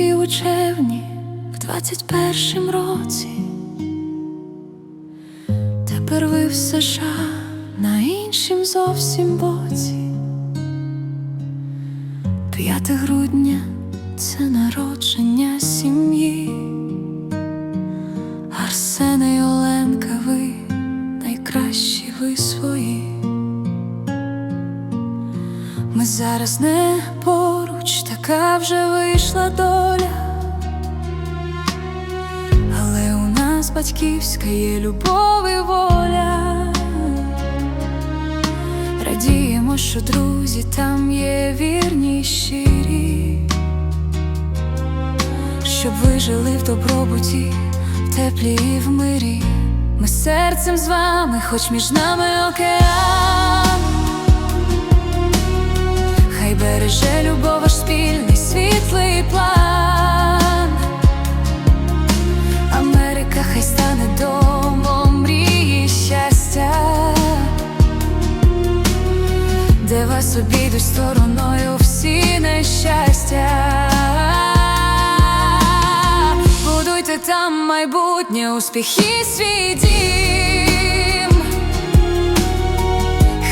свій учебні в двадцять першим році. Тепер ви в США на іншім зовсім боці. 5 грудня це народження сім'ї. Ми зараз не поруч, така вже вийшла доля. Але у нас батьківська є любов і воля. Радіємо, що друзі там є вірні й щирі, щоб ви жили в добробуті, в теплі і в мирі. Ми серцем з вами, хоч між нами океан. Береже любов ваш спільний світлий план. Америка хай стане домом мрії щастя, де вас обійдуть стороною всі нещастя. Будуйте там майбутнє, успіхи свій дім.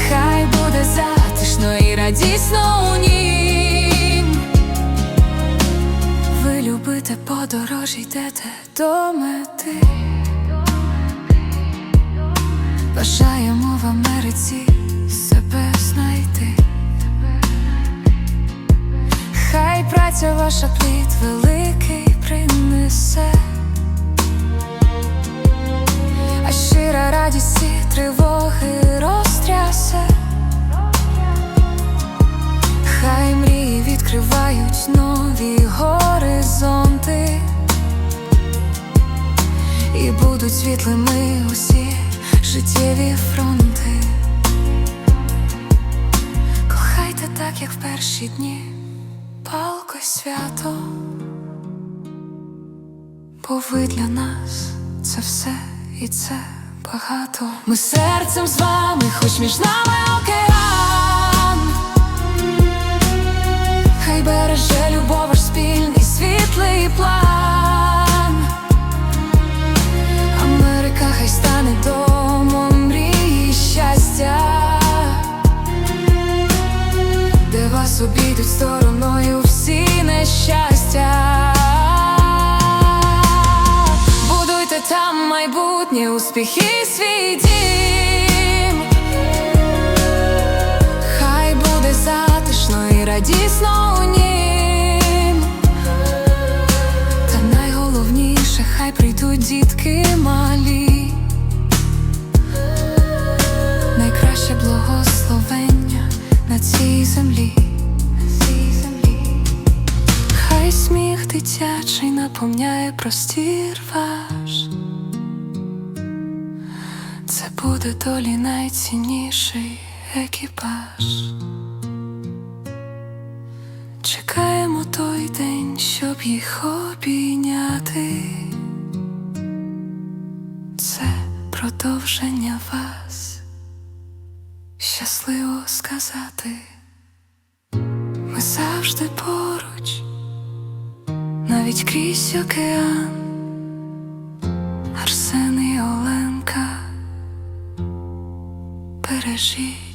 Хай буде затишно і радісно у нім. Любите подорож, йдете до мети. Бажаємо в Америці себе знайти. Хай праця ваша плід великий принесе, а щира радість всі тривоги будуть світлими усі життєві фронти. Кохайте так, як в перші дні, палко свято, бо ви для нас це все і це багато. Ми серцем з вами, хоч між нами успіхи свій дім. Хай буде затишно і радісно у нім. Та найголовніше, хай прийдуть дітки малі. Найкраще благословення. На цій землі. Хай сміх дитячий наповняє простір ваш. Буде долі найцінніший екіпаж. Чекаємо той день, щоб їх обійняти. Це продовження вас щасливо сказати. Ми завжди поруч, навіть крізь океан, 心